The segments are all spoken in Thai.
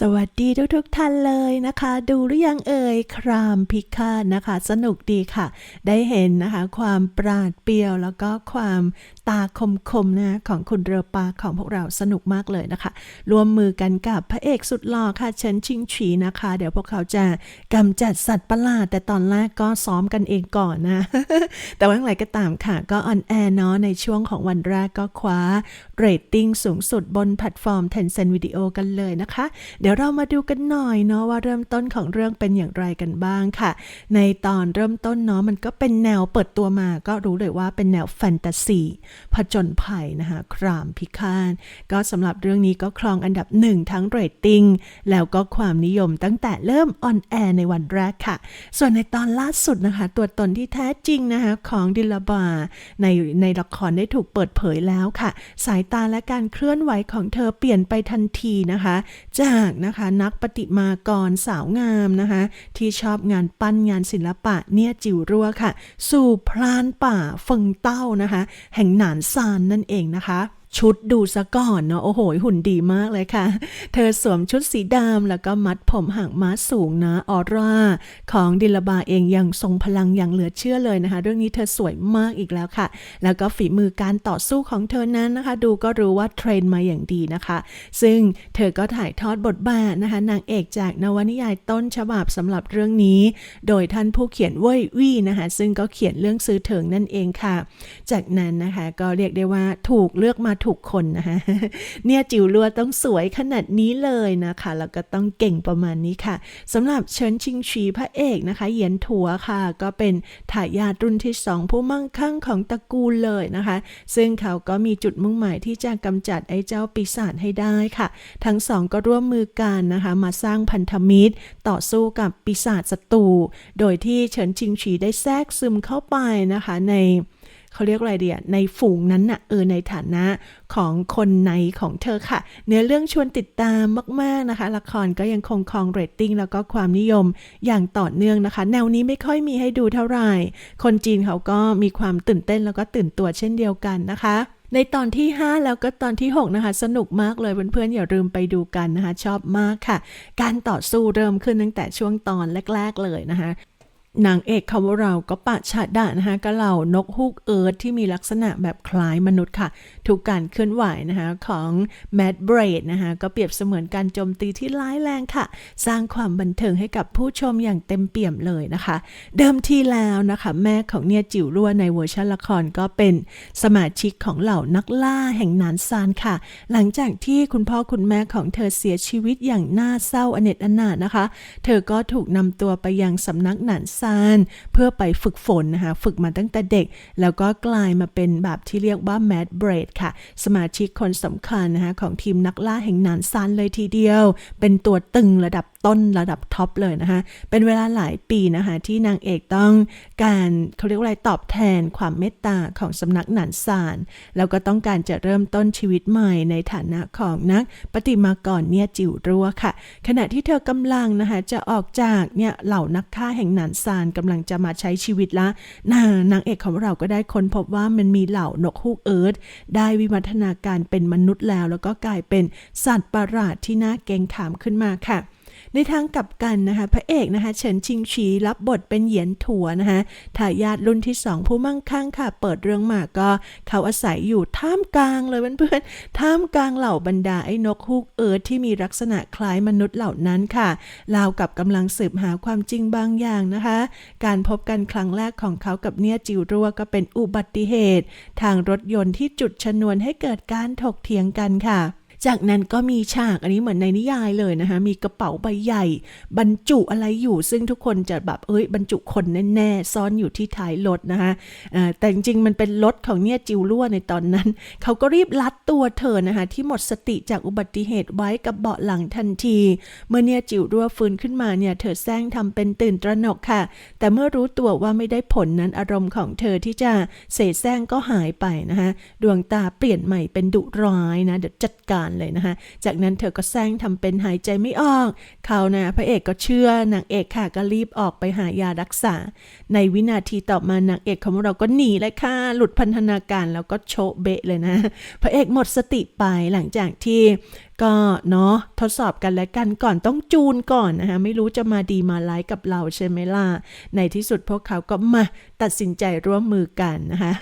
สวัสดีทุกทุกๆท่านเลยนะคะ ดูหรือยังเอ่ยครามพิฆาตนะคะ สนุกดีค่ะ ได้เห็นนะคะ ความปราดเปรียว แล้วก็ความตาคมๆนะของคุณเรือปาของพวกเราสนุกมากเลยนะคะ รวมมือกันกับพระเอกสุดหล่อค่ะเฉินชิงฉีนะคะ เดี๋ยวพวกเขาจะกำจัดสัตว์ประหลาด แต่ตอนแรกก็ซ้อมกันเองก่อนนะ แต่ว่าอย่างไรก็ตามค่ะ ก็ออนแอร์เนาะในช่วงของวันแรกก็คว้าเรตติ้งสูงสุดบนแพลตฟอร์ม Tencent Video กันเลยนะคะดี๋ยวเรามาดูกันหน่อยเนาะว่าเริ่มต้นของเรื่องเป็นอย่างไรกันบ้างค่ะ ในตอนเริ่มต้นเนาะมันก็เป็นแนวเปิดตัวมา ก็รู้เลยว่าเป็นแนวแฟนตาซีผจญภัยนะคะครามพิฆาตก็สำหรับเรื่องนี้ก็ครองอันดับหนึ่งทั้งเรตติ้งแล้วก็ความนิยมตั้งแต่เริ่มออนแอร์ในวันแรกค่ะ ส่วนในตอนล่าสุดนะคะ ตัวตนที่แท้จริงนะคะของดิลาบาในในละครได้ถูกเปิดเผยแล้วค่ะ สายตาและการเคลื่อนไหวของเธอเปลี่ยนไปทันทีนะคะ จากนะคะ นักปฏิมากรสาวงามนะคะ ที่ชอบงานปั้นงานศิลปะเนี่ยจิ๋วรั่วค่ะ สู่พรานป่าเฟิงเต้านะคะ แห่งหนานซานนั่นเองนะคะ ชุดดูซะก่อนเนาะโอ้โห หุ่นดีมากเลยค่ะ เธอสวมชุดสีดำแล้วก็มัดผมหางม้าสูงนะออร่า ของดิลบาเองยังทรงพลังอย่างเหลือเชื่อเลยนะคะ เรื่องนี้เธอสวยมากอีกแล้วค่ะ แล้วก็ฝีมือการต่อสู้ของเธอนั้นนะคะ ดูก็รู้ว่าเทรนมาอย่างดีนะคะ ซึ่งเธอก็ถ่ายทอดบทบาทนะคะ นางเอกจากนวนิยายต้นฉบับสำหรับเรื่องนี้ โดยท่านผู้เขียนเว่ยวี่นะคะ ซึ่งก็เขียนเรื่องซื้อเถิงนั่นเองค่ะ จากนั้นนะคะก็เรียกได้ว่าถูกเลือกมาถูกคนนะคะเนี่ยจิ๋วลัวต้องสวยขนาดนี้เลยนะคะ แล้วก็ต้องเก่งประมาณนี้ค่ะสำหรับเฉินชิงชีพระเอกนะคะเหยียนถัวค่ะ ก็เป็นทายาทรุ่นที่สองผู้มั่งคั่งของตระกูลเลยนะคะ ซึ่งเขาก็มีจุดมุ่งหมายที่จะกำจัดไอ้เจ้าปีศาจให้ได้ค่ะ ทั้งสองก็ร่วมมือกันนะคะ มาสร้างพันธมิตร ต่อสู้กับปีศาจศัตรูโดยที่เฉินชิงชีได้แทรกซึมเข้าไปนะคะใน เขาเรียกอะไรเดียในฝูงนั้นน่ะเออในฐานะของคนในของเธอค่ะ เนื้อเรื่องชวนติดตามมากๆนะคะ ละครก็ยังคงครองเรตติ้งแล้วก็ความนิยมอย่างต่อเนื่องนะคะ แนวนี้ไม่ค่อยมีให้ดูเท่าไหร่ คนจีนเขาก็มีความตื่นเต้นแล้วก็ตื่นตัวเช่นเดียวกันนะคะในตอนที่ 5 แล้วก็ตอนที่ 6 นะคะ สนุกมากเลยเพื่อนๆ อย่าลืมไปดูกันนะคะ ชอบมากค่ะ การต่อสู้เริ่มขึ้นตั้งแต่ช่วงตอนแรก ๆ เลยนะคะ นางเอกของเราก็ปะฉาดะนะคะก็เหล่านกฮูกเอิร์ธที่มีลักษณะแบบคล้ายมนุษย์ค่ะทุกการเคลื่อนไหวนะคะของแมดเบรดนะคะก็เปรียบเสมือนการโจมตีที่ร้ายแรงค่ะ สร้างความบันเทิงให้กับผู้ชมอย่างเต็มเปี่ยมเลยนะคะ เดิมทีแล้วนะคะแม่ของเนี่ยจิ๋วรั่วในเวอร์ชันละครก็เป็นสมาชิกของเหล่านักล่าแห่งหนานซานค่ะ หลังจากที่คุณพ่อคุณแม่ของเธอเสียชีวิตอย่างน่าเศร้าอเนจอนาถนะคะ เธอก็ถูกนำตัวไปยังสำนักหนานซานเพื่อไปฝึกฝนนะคะ ฝึกมาตั้งแต่เด็ก แล้วก็กลายมาเป็นแบบที่เรียกว่าแมดเบรดค่ะ สมาชิกคนสำคัญนะคะของทีมนักล่าแห่งหนานซานเลยทีเดียว เป็นตัวตึงระดับต้นระดับท็อปเลยนะคะ เป็นเวลาหลายปีนะคะ ที่นางเอกต้องการเขาเรียกว่าอะไรตอบแทนความเมตตาของสำนักหนานซานแล้วก็ต้องการจะเริ่มต้นชีวิตใหม่ในฐานะของนักปฏิมากรเนี่ยจิ๋วรัวค่ะ ขณะที่เธอกำลังนะคะจะออกจากเนี่ยเหล่านักฆ่าแห่งหนานซานกำลังจะมาใช้ชีวิตละนานางเอกของเราก็ได้ค้นพบว่ามันมีเหล่านกฮูกเอิร์ธได้วิวัฒนาการเป็นมนุษย์แล้ว แล้วก็กลายเป็นสัตว์ประหลาดที่น่าเกงขามขึ้นมาค่ะ ในทางกลับกันนะคะพระเอกนะคะเฉินชิงชีรับบทเป็นเหยียนถัวนะคะทายาทรุ่นที่สองผู้มั่งคั่งค่ะ เปิดเรื่องมาก็เขาอาศัยอยู่ท่ามกลางเลยเพื่อนๆท่ามกลางเหล่าบรรดาไอ้นกฮูกเอิร์ธที่มีลักษณะคล้ายมนุษย์เหล่านั้นค่ะราวกับกำลังสืบหาความจริงบางอย่างนะคะ การพบกันครั้งแรกของเขากับเนี่ยจิวรัวก็เป็นอุบัติเหตุ ทางรถยนต์ที่จุดชนวนให้เกิดการถกเถียงกันค่ะ จากนั้นก็มีฉากอันนี้เหมือนในนิยายเลยนะคะ มีกระเป๋าใบใหญ่ บรรจุอะไรอยู่ ซึ่งทุกคนจะแบบเอ้ยบรรจุคนแน่ๆ ซ่อนอยู่ที่ท้ายรถนะคะแต่จริงๆมันเป็นรถของเนี่ยจิวรั่วในตอนนั้น เขาก็รีบลัดตัวเธอนะคะที่หมดสติจากอุบัติเหตุไว้กับเบาะหลังทันที เมื่อเนี่ยจิวรั่วฟื้นขึ้นมาเนี่ยเธอแซงทำเป็นตื่นตระหนกค่ะ แต่เมื่อรู้ตัวว่าไม่ได้ผลนั้นอารมณ์ของเธอที่จะเสแสร้งก็หายไปนะคะดวงตาเปลี่ยนใหม่เป็นดุร้ายนะเดี๋ยวจัดการเลยนะคะ จากนั้นเธอก็แซงทำเป็นหายใจไม่ออกเขานะพระเอกก็เชื่อนางเอกค่ะก็รีบออกไปหายารักษา ในวินาทีต่อมานางเอกของเราก็หนีเลยค่ะ หลุดพันธนาการแล้วก็โชเบะเลยนะ พระเอกหมดสติไปหลังจากที่ ก็เนาะทดสอบกันและกันก่อนต้องจูนก่อนนะคะไม่รู้จะมาดีมาไลค์กับเราใช่ไหมล่ะในที่สุดพวกเขาก็มาตัดสินใจร่วมมือกันนะคะ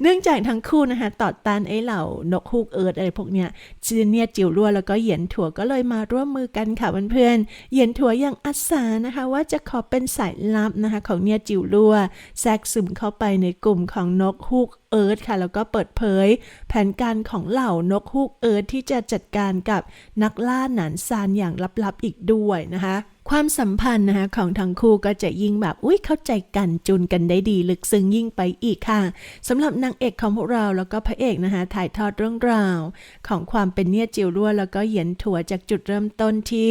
เนื่องจากทั้งคู่นะคะต่อต้านไอ้เหล่านกฮูกเอิร์ดอะไรพวกเนี้ยจีเนียจิ๋วรั่วแล้วก็เหยียนถั่วก็เลยมาร่วมมือกันค่ะเพื่อนๆเหยียนถั่วยังอาสานะคะว่าจะขอเป็นสายลับนะคะของเนียจิ๋วรั่วแทรกซึมเข้าไปในกลุ่มของนกฮูกเอิร์ธค่ะ แล้วก็เปิดเผย แผนการของเหล่านกฮูกเอิร์ธที่จะจัดการกับนักล่าหนานซานอย่างลับๆอีกด้วยนะคะ ความสัมพันธ์นะคะของทั้งคู่ก็จะยิ่งแบบอุ้ยเข้าใจกันจูนกันได้ดี ลึกซึ้งยิ่งไปอีกค่ะสำหรับนางเอกของพวกเราแล้วก็พระเอกนะคะถ่ายทอดเรื่องราว ของความเป็นเนี่ยจิวรั่วแล้วก็เหยียนถั่วจากจุดเริ่มต้นที่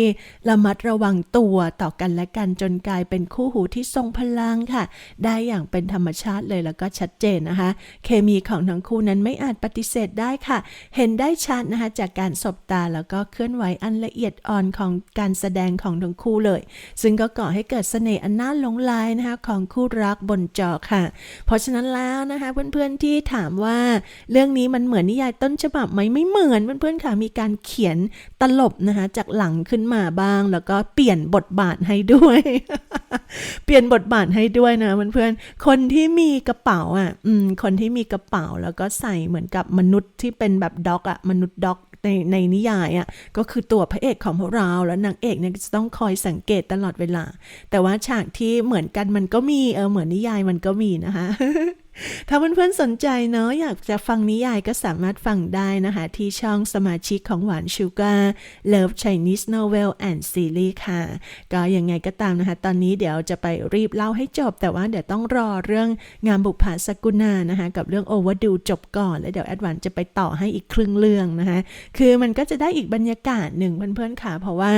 ระมัดระวังตัวต่อกันและกันจนกลายเป็นคู่หูที่ทรงพลังค่ะ ได้อย่างเป็นธรรมชาติเลยแล้วก็ชัดเจนนะคะ เคมีของทั้งคู่นั้นไม่อาจปฏิเสธได้ค่ะ เห็นได้ชัดนะคะจากการสบตาแล้วก็เคลื่อนไหวอันละเอียดอ่อนของการแสดงของทั้งคู่เลย ซึ่งก็ก่อให้เกิดเสน่ห์อันน่าหลงไหลนะคะของคู่รักบนจอค่ะ เพราะฉะนั้นแล้วนะคะเพื่อนๆที่ถามว่าเรื่องนี้มันเหมือนนิยายต้นฉบับไหมไม่เหมือนเพื่อนๆค่ะมีการเขียนตลบนะคะจากหลังขึ้นมาบ้าง แล้วก็เปลี่ยนบทบาทให้ด้วย เปลี่ยนบทบาทให้ด้วยนะเพื่อนๆคนที่มีกระเป๋าอะอืมคนที่มีกระเป๋าแล้วก็ใส่เหมือนกับมนุษย์ที่เป็นแบบด็อกอะมนุษย์ด็อกในในนิยายอะก็คือตัวพระเอกของพวกเราแล้วนางเอกเนี่ยจะต้องคอยสังเกตตลอดเวลา แต่ว่าฉากที่เหมือนกันมันก็มีเออเหมือนนิยายมันก็มีนะคะ ถ้าเพื่อนๆสนใจเนาะอยากจะฟังนิยายก็สามารถฟังได้นะคะ ที่ช่องสมาชิกของหวานชูการ์ Love Chinese Novel and Series ค่ะ ก็ยังไงก็ตามนะคะ ตอนนี้เดี๋ยวจะไปรีบเล่าให้จบ แต่ว่าเดี๋ยวต้องรอเรื่องงานบุพภาสกุณานะคะ กับเรื่อง Overdue จบก่อน แล้วเดี๋ยวแอดวานจะไปต่อให้อีกครึ่งเรื่องนะคะ คือมันก็จะได้อีกบรรยากาศหนึ่งเพื่อนๆค่ะ เพราะว่า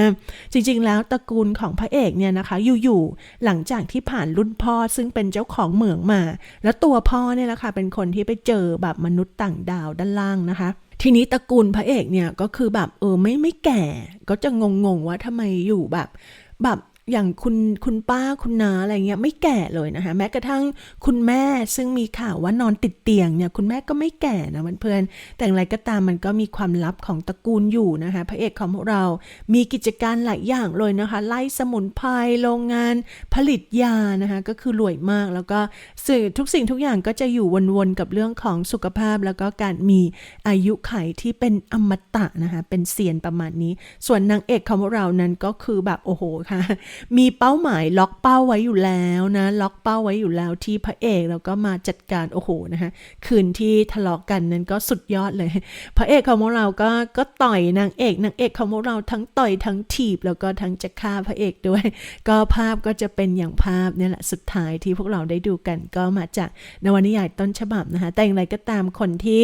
จริงๆ แล้วตระกูลของพระเอกเนี่ยนะคะ อยู่ๆหลังจากที่ผ่านรุ่นพ่อซึ่งเป็นเจ้าของเหมืองมา แล้วตัวพ่อเนี่ยแหละค่ะเป็นคนที่ไปเจอแบบมนุษย์ต่างดาวด้านล่างนะคะ ทีนี้ตระกูลพระเอกเนี่ยก็คือแบบเออไม่ไม่แก่ ก็จะงงๆว่าทำไมอยู่แบบแบบ อย่างคุณคุณป้าคุณนาอะไรเงี้ยไม่แก่เลยนะคะแม้กระทั่งคุณแม่ซึ่งมีข่าวว่านอนติดเตียงเนี่ยคุณแม่ก็ไม่แก่นะเพื่อนๆแต่อย่างไรก็ตามมันก็มีความลับของตระกูลอยู่นะคะพระเอกของเรา มีกิจการหลายอย่างเลยนะคะไล่สมุนไพรโรงงานผลิตยานะคะก็คือรวยมากแล้วก็สื่อทุกสิ่งทุกอย่างก็จะอยู่วนๆกับเรื่องของสุขภาพ แล้วก็การมีอายุไขที่เป็นอมตะนะคะเป็นเซียนประมาณนี้ ส่วนนางเอกของเรานั้นก็คือแบบโอ้โหค่ะมีเป้าหมายล็อกเป้าไว้อยู่แล้วนะ ล็อกเป้าไว้อยู่แล้วที่พระเอกแล้วก็มาจัดการโอ้โหนะคะคืนที่ทะเลาะกันนั้นก็สุดยอดเลย พระเอกของพวกเราก็ก็ต่อยนางเอกนางเอกของพวกเราทั้งต่อยทั้งถีบแล้วก็ทั้งจะฆ่าพระเอกด้วย ก็ภาพก็จะเป็นอย่างภาพเนี่ยแหละสุดท้ายที่พวกเราได้ดูกันก็มาจากนวนิยายต้นฉบับนะคะแต่อย่างไรก็ตามคนที่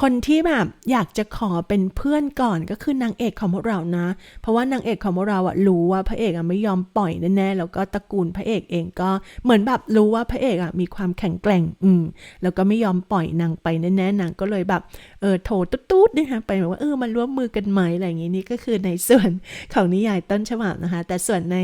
คนที่แบบอยากจะขอเป็นเพื่อนก่อนก็คือนางเอกของพวกเรานะ เพราะว่านางเอกของพวกเราอะรู้ว่าพระเอกอะไม่ยอมปล่อยแน่ๆ แล้วก็ตระกูลพระเอกเองก็เหมือนแบบรู้ว่าพระเอกอะมีความแข็งแกร่ง อืม แล้วก็ไม่ยอมปล่อยนางไปแน่ๆนางก็เลยแบบเออโทรตุ๊ดๆนะคะไปแบบว่าเออมาร่วมมือกันไหมอะไรอย่างงี้นี่ก็คือในส่วนของนิยายต้นฉบับนะคะ แต่ส่วนใน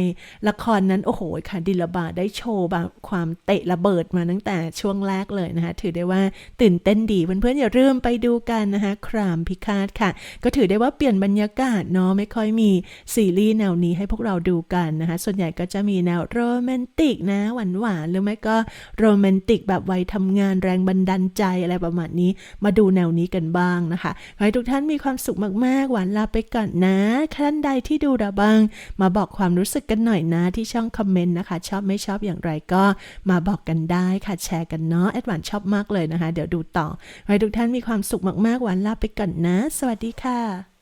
ละครนั้นโอ้โหค่ะดิลบาได้โชว์แบบความเตะระเบิดมาตั้งแต่ช่วงแรกเลยนะคะ ถือได้ว่าตื่นเต้นดีเพื่อนๆอย่าลืมไปดูกันนะคะครามพิฆาตค่ะ ก็ถือได้ว่าเปลี่ยนบรรยากาศเนาะไม่ค่อยมีซีรีส์แนวนี้ให้พวกเราดูกันนะคะส่วนใหญ่ก็จะมีแนวโรแมนติกนะหวานหวานๆหรือไม่ก็โรแมนติกแบบวัยทำงานแรงบันดาลใจอะไรประมาณนี้ มาดูแนวนี้กันบ้างนะคะขอให้ทุกท่านมีความสุขมากๆ หวานลาไปก่อนนะท่านใดที่ดูเราบ้าง มาบอกความรู้สึกกันหน่อยนะที่ช่องคอมเมนต์นะคะ ชอบไม่ชอบอย่างไรก็มาบอกกันได้ค่ะแชร์กันเนาะแอดวานชอบมากเลยนะคะ เดี๋ยวดูต่อขอให้ทุกท่านมีความสุขมากๆ หวานลาไปก่อนนะ สวัสดีค่ะ